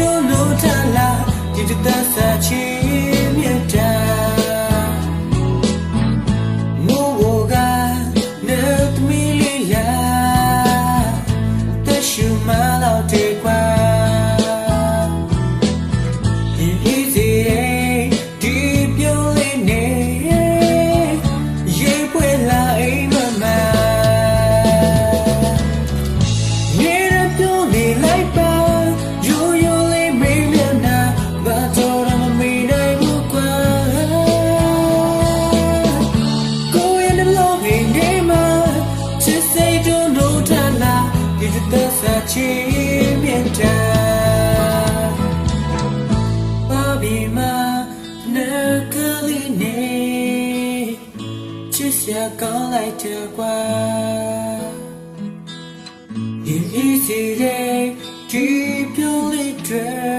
do no tala did that sachi 一直等下去面站。芭比妈，那个里你，只下刚来这关。一一起来，只表里追。